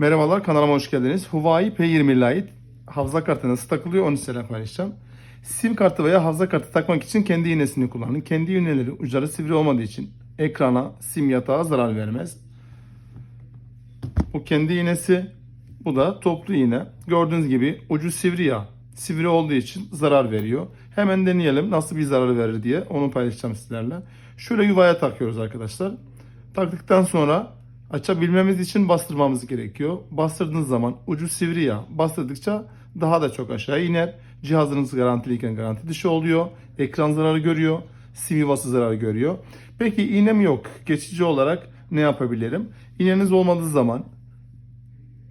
Merhabalar kanalıma hoş geldiniz. Huawei P20 Lite hafıza kartı nasıl takılıyor onu size paylaşacağım. Sim kartı veya hafıza kartı takmak için kendi iğnesini kullanın. Kendi iğneleri uçları sivri olmadığı için ekrana, sim yatağa zarar vermez. Bu kendi iğnesi, bu da toplu iğne. Gördüğünüz gibi ucu sivri ya. Sivri olduğu için zarar veriyor. Hemen deneyelim nasıl bir zarar verir diye onu paylaşacağım sizlerle. Şöyle yuvaya takıyoruz arkadaşlar. Taktıktan sonra açabilmemiz için bastırmamız gerekiyor. Bastırdığınız zaman ucu sivri ya. Bastırdıkça daha da çok aşağı iner. Cihazınız garantiliyken garanti dışı oluyor. Ekran zararı görüyor. Sim yuvası zarar görüyor. Peki iğnem yok. Geçici olarak ne yapabilirim? İğneniz olmadığı zaman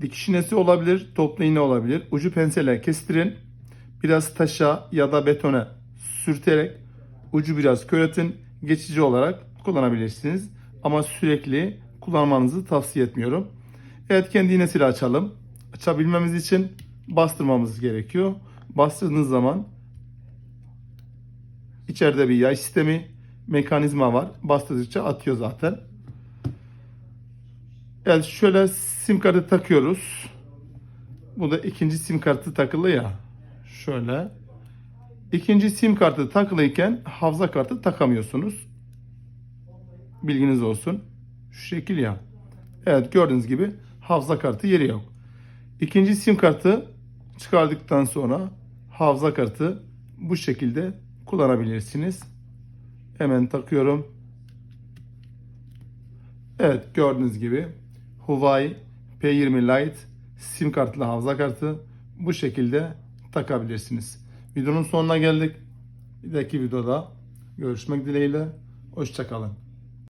dikiş iğnesi olabilir, toplu iğne olabilir. Ucu pensele kestirin. Biraz taşa ya da betona sürterek ucu biraz köretin. Geçici olarak kullanabilirsiniz. Ama sürekli kullanmanızı tavsiye etmiyorum. Evet kendi iğnesiyle açalım. Açabilmemiz için bastırmamız gerekiyor. Bastırdığınız zaman içeride bir yay sistemi mekanizma var. Bastırdıkça atıyor zaten. Evet şöyle sim kartı takıyoruz. Bu da ikinci sim kartı takılı ya. Şöyle. İkinci sim kartı takılıyken hafıza kartı takamıyorsunuz. Bilginiz olsun. Şu şekil ya. Evet gördüğünüz gibi hafıza kartı yeri yok. İkinci sim kartı çıkardıktan sonra hafıza kartı bu şekilde kullanabilirsiniz. Hemen takıyorum. Evet gördüğünüz gibi Huawei P20 Lite sim kartlı hafıza kartı bu şekilde takabilirsiniz. Videonun sonuna geldik. Bir dahaki videoda görüşmek dileğiyle. Hoşçakalın.